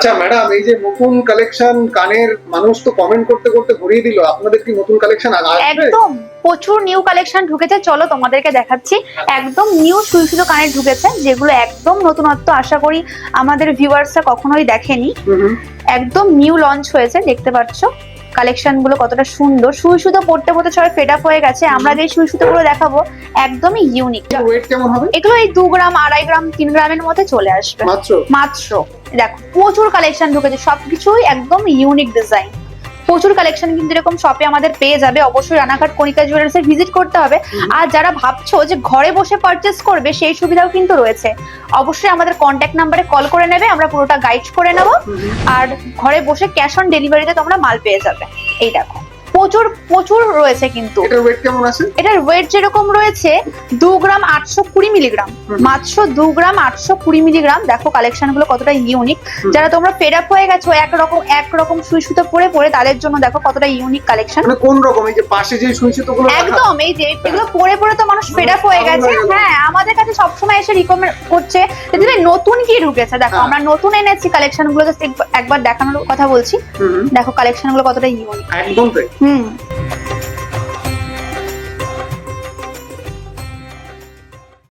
আচ্ছা ম্যাডাম এই যে নতুন কালেকশন কানের মানুষ তো কমেন্ট করতে করতে ভরিয়ে দিল আপনাদের কি নতুন কালেকশন আসবে? একদম প্রচুর নিউ কালেকশন ঢুকেছে চলো তোমাদেরকে দেখাচ্ছি। একদম নিউ সুই সুতো কানের ঢুকেছে যেগুলো একদম নতুনত্ব আশা করি আমাদের ভিউয়ার্সরা কখনোই দেখেনি। একদম নিউ লঞ্চ হয়েছে দেখতে পাচ্ছ। কালেকশনগুলো কতটা সুন্দর। সুই সুতো পড়তে পড়তে সবাই ফেড আপ হয়ে গেছে। আমরা যে সুই সুতো গুলো দেখাবো একদমই ইউনিক এগুলো এই দু গ্রাম আড়াই গ্রাম তিন গ্রামের মধ্যে চলে আসবে। মাত্র? মাত্র। দেখো প্রচুর কালেকশন ঢুকেছে। সবকিছুই একদম ইউনিক ডিজাইন প্রচুর কালেকশন কিন্তু এরকম শপে আমাদের পেয়ে যাবে। অবশ্যই রানাঘাট কণিকা জুয়েলার্সে ভিজিট করতে হবে। আর যারা ভাবছ যে ঘরে বসে পারচেস করবে সেই সুবিধাও কিন্তু রয়েছে। অবশ্যই আমাদের কন্ট্যাক্ট নাম্বারে কল করে নেবে আমরা পুরোটা গাইড করে নেব। আর ঘরে বসে ক্যাশ অন ডেলিভারিতে তোমরা মাল পেয়ে যাবে। এই দেখো প্রচুর প্রচুর রয়েছে কিন্তু। এটার ওয়েট কেমন আছে? এটার ওয়েট যেরকম রয়েছে দু গ্রাম আটশো কুড়ি মিলিগ্রাম। মাত্র দু গ্রাম আটশো কুড়ি মিলিগ্রাম। দেখো কালেকশনগুলো কতটা ইউনিক যারা তোমরা ফেড আপ হয়ে গেছো একরকম একরকম সুই সুতো পরে পরে তাদের জন্য দেখো কতটা ইউনিক কালেকশন মানে কোন রকম? এই যে পাশে যে সুই সুতো গুলো একদম এই যে এগুলো পরে পরে তো মানুষ ফেড আপ হয়ে গেছে। হ্যাঁ আমাদের কাছে সবসময় এসে রিকমেন্ড করছে যে নতুন কি ঢুকেছে? দেখো হ্যাঁ। আমরা নতুন এনেছি কালেকশনগুলো একবার- একবার দেখানোর কথা বলছি। দেখো কালেকশনগুলো কতটা ইউনিক একদম তাই। হুম।